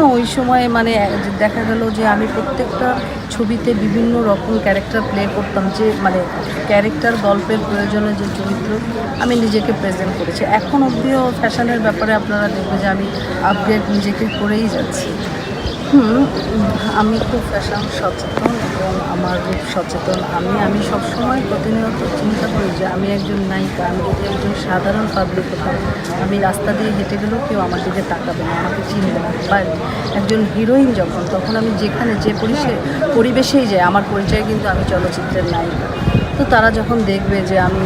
আমিও ওই সময় মানে দেখা গেল যে আমি প্রত্যেকটা ছবিতে বিভিন্ন রকম ক্যারেক্টার প্লে করতাম, যে মানে ক্যারেক্টার গল্পের প্রয়োজনে যে চরিত্র আমি নিজেকে প্রেজেন্ট করেছি। এখন অবধিও ফ্যাশনের ব্যাপারে আপনারা দেখবেন যে আমি আপডেট নিজেকে করেই যাচ্ছি। আমি খুব ফ্যাশন সচেতন এবং আমার রূপ সচেতন। আমি আমি সবসময় প্রতিনিয়ত চিন্তা করি যে আমি একজন নায়িকা, আমি যদি একজন সাধারণ পাবলিক হতাম, আমি রাস্তা দিয়ে হেঁটে গেলেও কেউ আমার দিকে তাকাবে না, আমাকে চিনবে না। বা একজন হিরোইন যখন, তখন আমি যেখানে যে পরিষে পরিবেশেই যাই, আমার পরিচয় কিন্তু আমি চলচ্চিত্রের নায়িকা। তো তারা যখন দেখবে যে আমি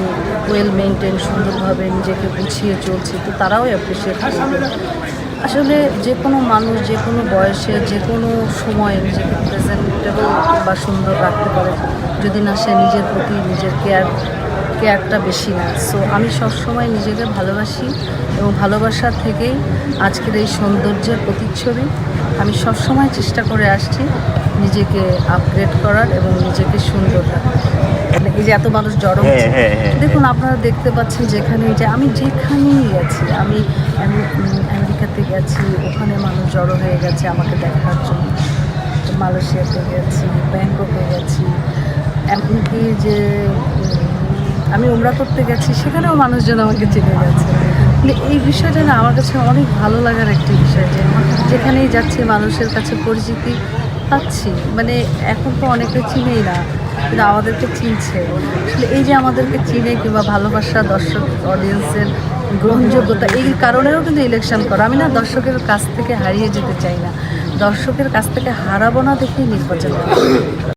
ওয়েল মেনটেন সুন্দরভাবে নিজেকে গুছিয়ে চলছি, তো তারাও অ্যাপ্রিসিয়েট করবে। আসলে যে কোনো মানুষ যে কোনো বয়সে যে কোনো সময়ে নিজেকে প্রেজেন্টেবল বা সুন্দর রাখতে পারে যদি না সে নিজের প্রতি নিজের কেয়ার কেয়ারটা বেশি না সো আমি সবসময় নিজেকে ভালোবাসি এবং ভালোবাসার থেকেই আজকের এই সৌন্দর্যের প্রতিচ্ছবি আমি সবসময় চেষ্টা করে আসছি নিজেকে আপগ্রেড করার এবং নিজেকে সুন্দর রাখার। মানে এই যে এত মানুষ জড়ো হ্যাঁ, হচ্ছে হ্যাঁ, হ্যাঁ, দেখুন আপনারা দেখতে পাচ্ছেন যেখানে যে আমি যেখানেই গেছি আমি গেছি, ওখানে মানুষ জড়ো হয়ে গেছে আমাকে দেখার জন্য। মালয়েশিয়াতে গেছি, ব্যাংককে গেছি। এমনকি যে আমি ওমরা করতে গেছি, সেখানেও মানুষজন আমাকে চিনে গেছে। মানে এই বিষয়টা না আমার কাছে অনেক ভালো লাগার একটি বিষয় যে, যেখানেই যাচ্ছি মানুষের কাছে পরিচিতি পাচ্ছি। মানে এখন তো অনেকে চিনেই না, কিন্তু আমাদেরকে চিনছে। আসলে এই যে আমাদেরকে চিনে কিংবা ভালোবাসা দর্শক অডিয়েন্সের গ্রহণযোগ্যতা, এই কারণেও কিন্তু ইলেকশন করা আমি না দর্শকের কাছ থেকে হারিয়ে যেতে চাই না দর্শকের কাছ থেকে হারাবো না দেখেই নির্বাচন।